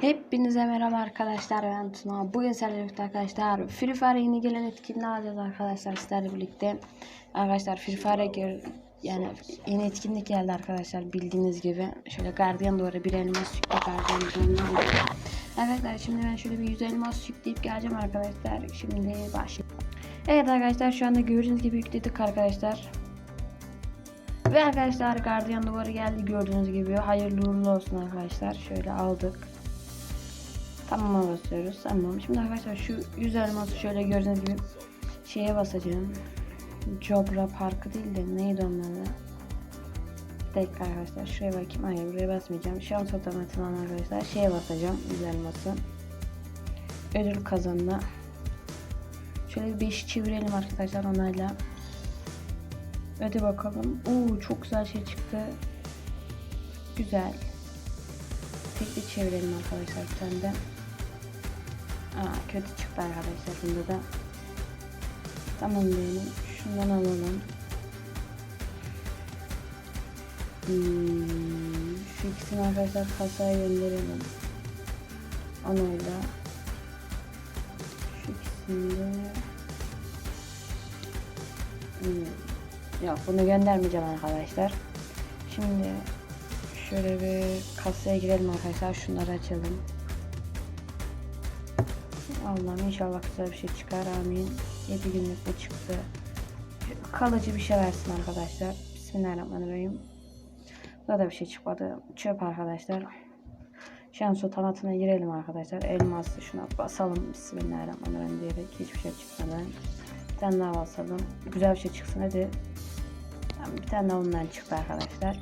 Hepinize merhaba arkadaşlar ben Tuna. Bugün sizlerle birlikte arkadaşlar Free Fire yeni gelen etkinliği alacağız arkadaşlar sizlerle birlikte. Arkadaşlar Free Fire'e gir yani yeni etkinlik geldi arkadaşlar bildiğiniz gibi. Şöyle gardiyan doğru bir elmas yüklü gardiyan doğru. Arkadaşlar şimdi ben şöyle bir 100 elmas yükleyip geleceğim arkadaşlar. Şimdi başlayalım. Evet arkadaşlar şu anda gördüğünüz gibi yükledik arkadaşlar. Ve arkadaşlar gardiyan duvarı geldi gördüğünüz gibi. Hayırlı uğurlu olsun arkadaşlar. Şöyle aldık. Tamam'a basıyoruz. Tamam. Şimdi arkadaşlar şu 100 elması şöyle gördüğünüz gibi şeye basacağım. Jobra Parkı değil de neydi adı? Bir dakika arkadaşlar şuraya bakayım. Hayır buraya basmayacağım. Şans otomatından arkadaşlar şeye basacağım 100 elması. Ödül kazanma. Şöyle bir 5 çevirelim arkadaşlar onayla. Hadi bakalım. Oo çok güzel şey çıktı. Güzel. Tekli çevirelim arkadaşlar bir tane de. Aa kötü çıktı arkadaşlar bunda da. Tamam diyelim. Şundan alalım. Hmm, şu ikisini arkadaşlar kasaya gönderelim. Onayla. Şu ikisini de... Hmm. Yok bunu göndermeyeceğim arkadaşlar. Şimdi şöyle bir kasaya girelim arkadaşlar. Şunları açalım. Allah'ım inşallah güzel bir şey çıkar. Amin. 7 günlük bu çıktı. Kalıcı bir şey versin arkadaşlar. Bismillahirrahmanirrahim. Burada da bir şey çıkmadı. Çöp arkadaşlar. Şans otomatına girelim arkadaşlar. Elmaslı şuna basalım. Bismillahirrahmanirrahim diyerek hiçbir şey çıkmadan. Bir tane daha basalım. Güzel bir şey çıksın hadi. Bir tane daha ondan çıktı arkadaşlar.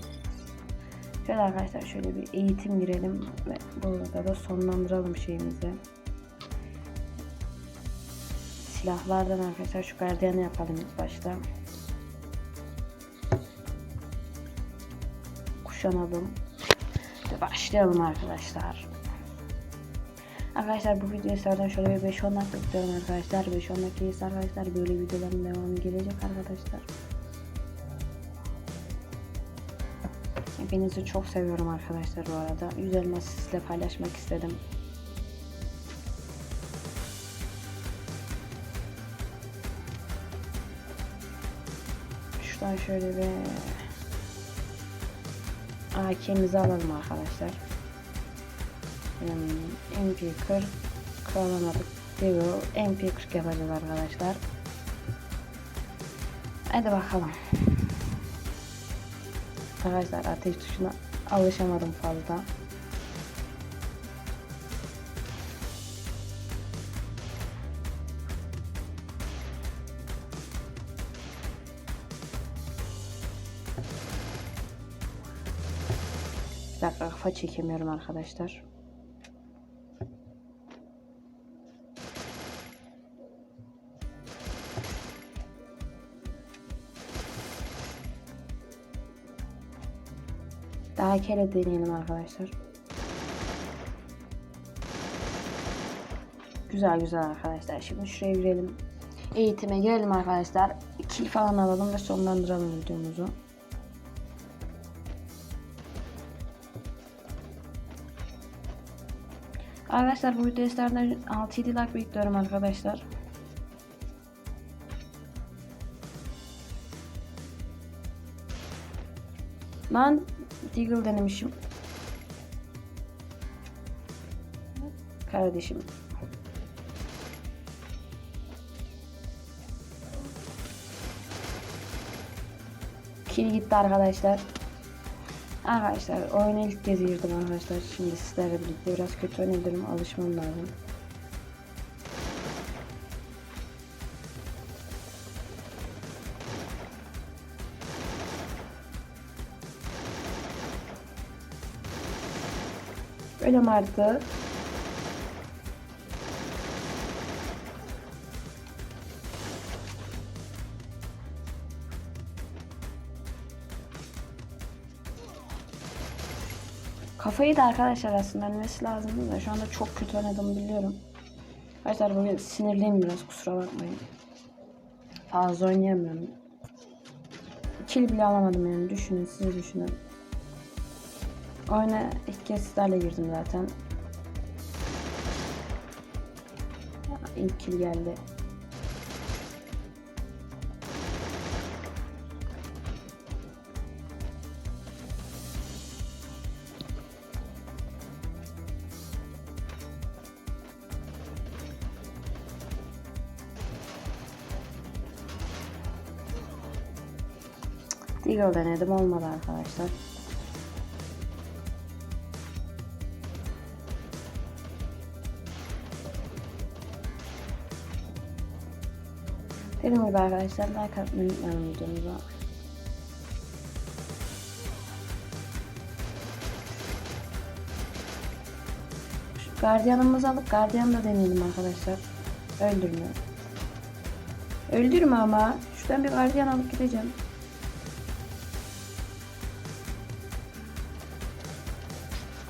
Şöyle arkadaşlar şöyle bir eğitim girelim ve burada da sonlandıralım şeyimizi. Silahlardan arkadaşlar şu gardiyanı yapalım ilk başta. Kuşanalım. Ve başlayalım arkadaşlar. Arkadaşlar bu videoyu zaten şöyle bir 5-10 dakika istiyorum arkadaşlar. 5-10 dakika arkadaşlar böyle videoların devamı gelecek arkadaşlar. Hepinizi çok seviyorum arkadaşlar bu arada. 100 elması sizle paylaşmak istedim. Şuradan şöyle bir AK'mizi alalım arkadaşlar. Hmm, MP40 alamadık. Diyor. MP40 yapacağız arkadaşlar. Hadi bakalım. Arkadaşlar ateş tuşuna alışamadım fazla. Dakika kafa çekemiyorum arkadaşlar. Daha kere deneyelim arkadaşlar. Güzel güzel arkadaşlar. Şimdi şuraya girelim. Eğitime girelim arkadaşlar. Kill falan alalım ve sonlandıralım videomuzu. Arkadaşlar bu videolardan 6-7 like bekliyorum arkadaşlar. Ben Deagle denemişim. Kardeşim. Kill gitti arkadaşlar. Arkadaşlar oyuna ilk kez girdim arkadaşlar. Şimdi sizlerle birlikte biraz kötü oynadım. Alışmam lazım. Öyle mi Kafayı da arkadaşlar aslında ölmesi lazımdı da şu anda çok kötü oynadığımı biliyorum. Arkadaşlar bugün sinirliyim biraz kusura bakmayın. Fazla oynayamıyorum. Kill bile alamadım yani düşünün siz düşünün. Oyuna ilk kez sizlerle girdim zaten. İlk kill geldi. Deagle denedim olmadı arkadaşlar. Dediğim gibi arkadaşlar like atmayı unutmayın videomuza. Şu gardiyanımızı alıp gardiyan da deneyelim arkadaşlar. Öldürme. Öldürme ama. Şuradan bir gardiyan alıp gideceğim.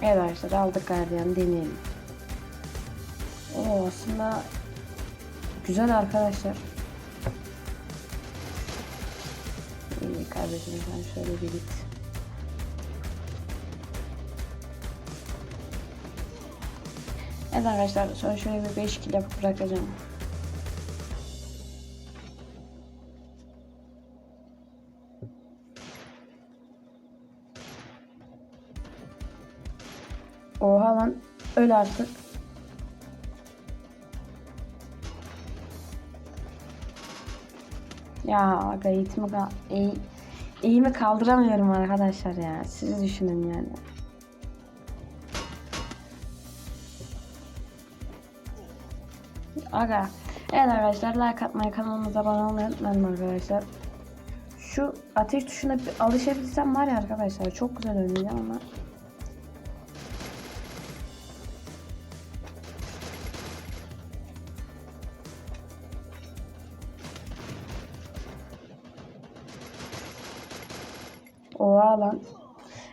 Evet arkadaşlar aldık gardiyan deneyelim. Oo aslında güzel arkadaşlar. İyi kardeşim sen şöyle bir git. Evet arkadaşlar sonra şöyle bir 5 kilo yapıp bırakacağım. Oha lan öl artık. Ya aga eğitimi, ka- eğ- eğimi kaldıramıyorum arkadaşlar ya. Siz düşünün yani. Aga. Evet arkadaşlar like atmayı kanalımıza abone olmayı unutmayın arkadaşlar. Şu ateş tuşuna bir alışabilsem var ya arkadaşlar çok güzel oynayacağım ama Oha lan.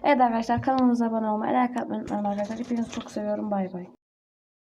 Evet arkadaşlar kanalımıza abone olmayı, like atmayı unutmayın arkadaşlar. Hepinizi çok seviyorum. Bay bay.